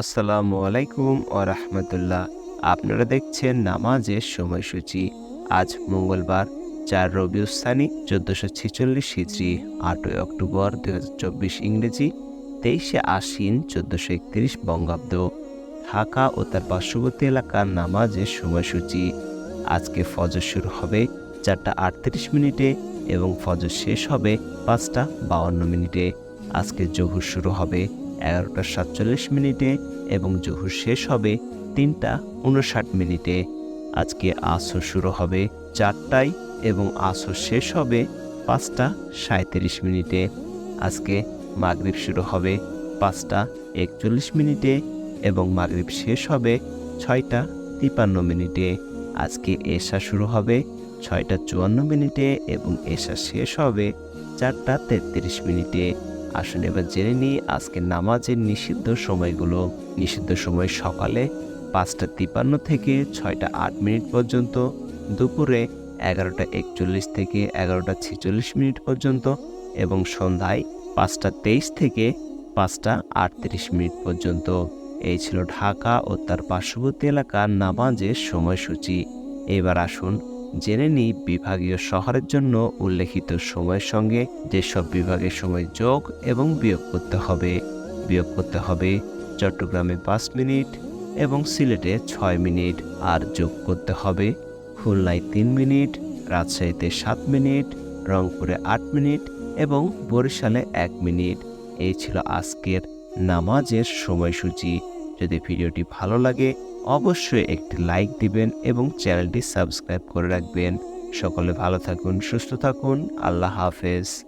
আসসালামু আলাইকুম ও রহমতুল্লাহ। আপনারা দেখছেন নামাজের সময়সূচি। আজ মঙ্গলবার, চার রবিউস্থানি চোদ্দোশো ছেচল্লিশ হিজড়ি আটই অক্টোবর দু হাজার চব্বিশ ইংরেজি, তেইশে আশ্বিন, চোদ্দোশো একত্রিশ বঙ্গাব্দ। ঢাকা ও তার পার্শ্ববর্তী এলাকার নামাজের সময়সূচি। আজকে ফজর শুরু হবে চারটা আটত্রিশ মিনিটে এবং ফজর শেষ হবে পাঁচটা বাউন্ন মিনিটে। আজকে জহুর শুরু হবে এগারোটা সাতচল্লিশ মিনিটে এবং জহুর শেষ হবে তিনটা উনষাট মিনিটে। আজকে আসর শুরু হবে চারটায় এবং আসর শেষ হবে পাঁচটা সাঁত্রিশ মিনিটে। আজকে মাগরিব শুরু হবে পাঁচটা একচল্লিশ মিনিটে এবং মাগরিব শেষ হবে ছয়টা তিপান্ন মিনিটে। আজকে এশা শুরু হবে ছয়টা চুয়ান্ন মিনিটে এবং এশা শেষ হবে চারটা তেত্রিশ মিনিটে। আসুন এবার জেনে নিই আজকে নামাজের নিষিদ্ধ সময়গুলো। নিষিদ্ধ সময় সকালে পাঁচটা তিপান্ন থেকে ছয়টা আট মিনিট পর্যন্ত, দুপুরে এগারোটা একচল্লিশ থেকে এগারোটা ছেচল্লিশ মিনিট পর্যন্ত এবং সন্ধ্যায় পাঁচটা তেইশ থেকে পাঁচটা আটত্রিশ মিনিট পর্যন্ত। এই ছিল ঢাকা ও তার পার্শ্ববর্তী এলাকার নামাজের সময়সূচি। এবার আসুন জেনে নিই, বিভাগীয় শহরের জন্য উল্লেখিত সময়ের সঙ্গে যেসব বিভাগের সময় যোগ এবং বিয়োগ করতে হবে। বিয়োগ করতে হবে চট্টগ্রামে পাঁচ মিনিট এবং সিলেটে ছয় মিনিট। আর যোগ করতে হবে খুলনায় তিন মিনিট, রাজশাহীতে সাত মিনিট, রংপুরে আট মিনিট এবং বরিশালে এক মিনিট। এই ছিল আজকের নামাজের সময়সূচি। যদি ভিডিওটি ভালো লাগে, অবশ্যই একটি লাইক দিবেন এবং চ্যানেলটি সাবস্ক্রাইব করে রাখবেন। সকলে ভালো থাকুন, সুস্থ থাকুন, আল্লাহ হাফেজ।